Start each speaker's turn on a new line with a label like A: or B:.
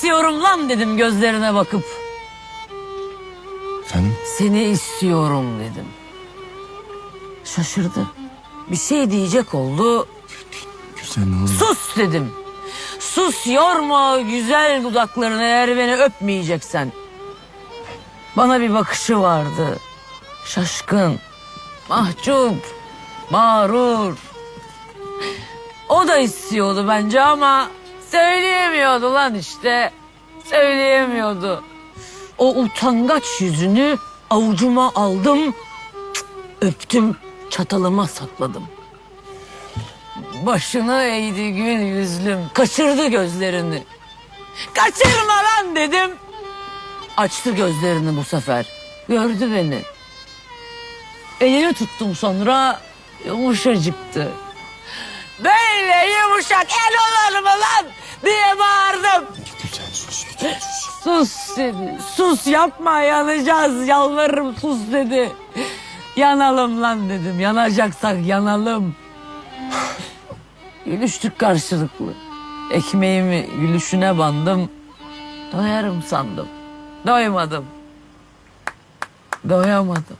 A: istiyorum lan dedim gözlerine bakıp.
B: Efendim?
A: Seni istiyorum dedim. Şaşırdı. Bir şey diyecek oldu.
B: Güzel ne oldu?
A: Sus dedim. Sus yorma güzel dudaklarını eğer beni öpmeyeceksen. Bana bir bakışı vardı. Şaşkın, mahcup, mağrur. O da istiyordu bence ama söyleyemiyordu lan işte. Söyleyemiyordu. O utangaç yüzünü avucuma aldım. Öptüm, çatalıma sakladım. Başını eğdi gül yüzlüm. Kaçırdı gözlerini. Kaçırma lan dedim. Açtı gözlerini bu sefer. Gördü beni. Elini tuttum sonra yumuşacıktı. Böyle yumuşak Sus dedi. Sus yapma yanacağız yalvarırım sus dedi. Yanalım lan dedim. Yanacaksak yanalım. Gülüştük karşılıklı. Ekmeğimi gülüşüne bandım. Doyarım sandım. Doymadım. Doyamadım.